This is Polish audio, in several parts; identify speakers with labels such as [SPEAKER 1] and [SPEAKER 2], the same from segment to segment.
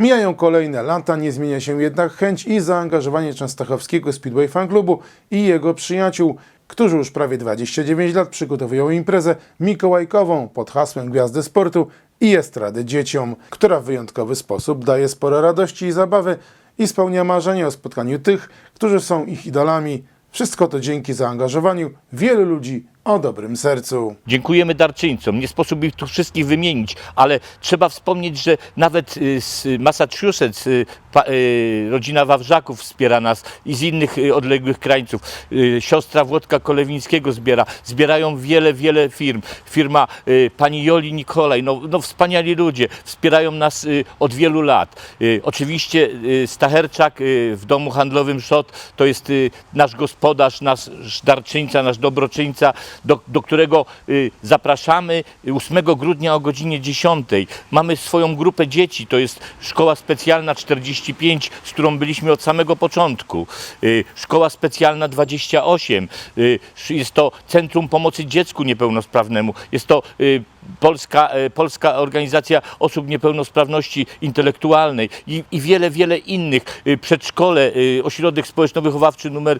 [SPEAKER 1] Mijają kolejne lata, nie zmienia się jednak chęć i zaangażowanie Częstochowskiego Speedway Fan Clubu i jego przyjaciół, którzy już prawie 29 lat przygotowują imprezę mikołajkową pod hasłem Gwiazdy Sportu i Estrady Dzieciom, która w wyjątkowy sposób daje sporo radości i zabawy i spełnia marzenie o spotkaniu tych, którzy są ich idolami. Wszystko to dzięki zaangażowaniu wielu ludzi o dobrym sercu.
[SPEAKER 2] Dziękujemy darczyńcom. Nie sposób ich tu wszystkich wymienić, ale trzeba wspomnieć, że nawet y, z Massachusetts y, pa, y, rodzina Wawrzaków wspiera nas i z innych odległych krańców. Siostra Włodka Kolewińskiego zbiera. Zbierają wiele, wiele firm. Firma pani Joli Nikolaj, no, no wspaniali ludzie. Wspierają nas od wielu lat. Oczywiście Stacherczak w domu handlowym Szot to jest nasz gospodarz, nasz darczyńca, nasz dobroczyńca, do, do którego y, zapraszamy 8 grudnia o godzinie 10. Mamy swoją grupę dzieci, to jest Szkoła Specjalna 45, z którą byliśmy od samego początku. Y, Szkoła Specjalna 28, y, jest to Centrum Pomocy Dziecku Niepełnosprawnemu, jest to Polska, e, Polska Organizacja Osób Niepełnosprawności Intelektualnej i, i wiele, wiele innych. Y, Przedszkole, y, Ośrodek Społeczno-Wychowawczy numer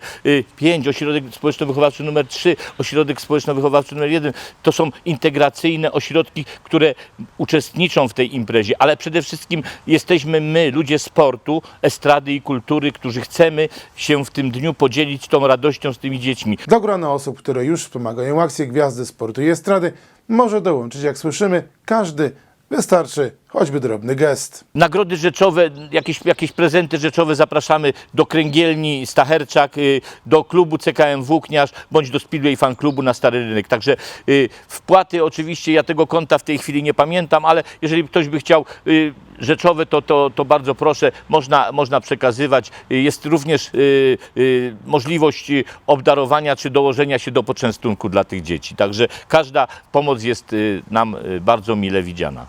[SPEAKER 2] 5, Ośrodek Społeczno-Wychowawczy numer 3, Ośrodek Społeczno-Wychowawczy numer 1. To są integracyjne ośrodki, które uczestniczą w tej imprezie, ale przede wszystkim jesteśmy my, ludzie sportu, estrady i kultury, którzy chcemy się w tym dniu podzielić tą radością z tymi dziećmi.
[SPEAKER 1] Do grona osób, które już wspomagają akcję Gwiazdy Sportu i Estrady, może dołączyć, jak słyszymy, każdy. Wystarczy choćby drobny gest.
[SPEAKER 2] Nagrody rzeczowe, jakieś, jakieś prezenty rzeczowe zapraszamy do Kręgielni Stacherczak, y, do klubu CKM Włókniarz, bądź do Speedway Fan Klubu na Stary Rynek. Także y, wpłaty oczywiście, ja tego konta w tej chwili nie pamiętam, ale jeżeli ktoś by chciał y, rzeczowe, to, to, to bardzo proszę, można, można przekazywać. Jest również możliwość obdarowania czy dołożenia się do poczęstunku dla tych dzieci. Także każda pomoc jest nam bardzo mile widziana.